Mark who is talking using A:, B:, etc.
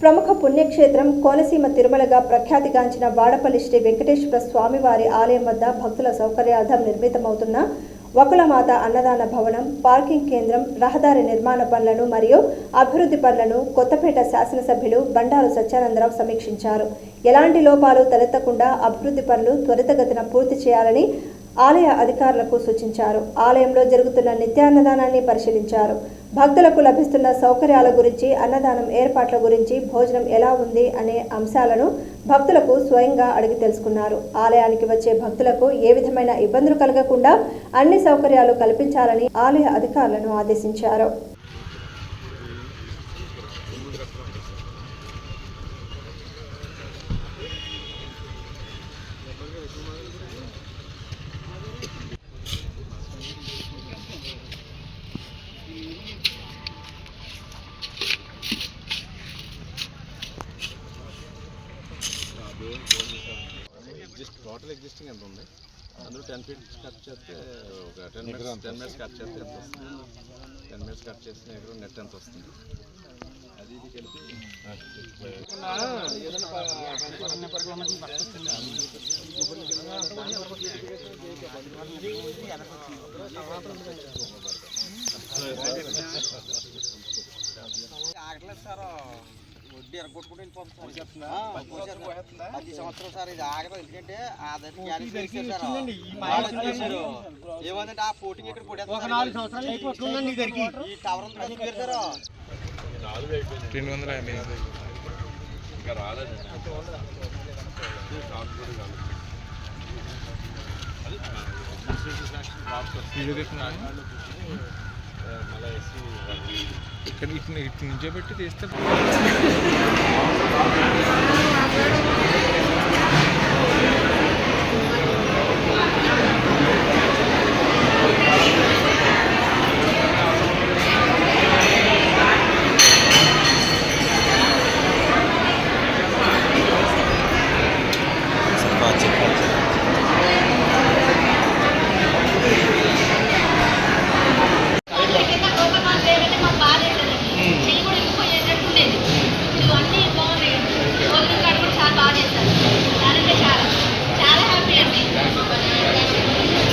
A: ప్రముఖ పుణ్యక్షేత్రం కోనసీమ తిరుమలగా ప్రఖ్యాతిగాంచిన వాడపల్లి శ్రీ వెంకటేశ్వర స్వామివారి ఆలయం వద్ద భక్తుల సౌకర్యార్థం నిర్మితమవుతున్న వకులమాత అన్నదాన భవనం పార్కింగ్ కేంద్రం రహదారి నిర్మాణ పనులను మరియు అభివృద్ధి పనులను కొత్తపేట శాసనసభ్యులు బండారు సత్యానందరావు సమీక్షించారు. ఎలాంటి లోపాలు తలెత్తకుండా అభివృద్ధి పనులు త్వరితగతిన పూర్తి చేయాలని ఆలయ అధికారులకు సూచించారు. ఆలయంలో జరుగుతున్న నిత్యాన్నదానాన్ని పరిశీలించారు. భక్తులకు లభిస్తున్న సౌకర్యాల గురించి అన్నదానం ఏర్పాట్ల గురించి భోజనం ఎలా ఉంది అనే అంశాలను భక్తులకు స్వయంగా అడిగి తెలుసుకున్నారు. ఆలయానికి వచ్చే భక్తులకు ఏ విధమైన ఇబ్బందులు కలగకుండా అన్ని సౌకర్యాలు కల్పించాలని ఆలయ అధికారులను ఆదేశించారు.
B: టోటల్ ఎగ్జిస్టింగ్ ఎంత ఉంది? అందులో టెన్ ఫీట్ కట్ చేస్తే ఒక ten minutes ten minutes cut చేస్తే ఎంత వస్తుంది? టెన్ మినిట్స్ కట్ చేస్తే ఎక్కడ నెట్ ఎంత వస్తుంది? అది ఇది కలిపి
C: ఆగట్లేదు సార్. వడ్డీ ఎరగొట్టుకుంటూ వెళ్ళిపోతుంది సంవత్సరం సార్ ఇది ఆగదు ఎందుకంటే. ఏమందంటే ఆ పోటీకి ఇక్కడ ఈ టవర్
D: రెండు వందల యాభై
B: ఇంకా
D: వీడియో ఇక్కడ ఇటు ఇటు నుంచో పెట్టి తీస్తే
C: చెప్పాలి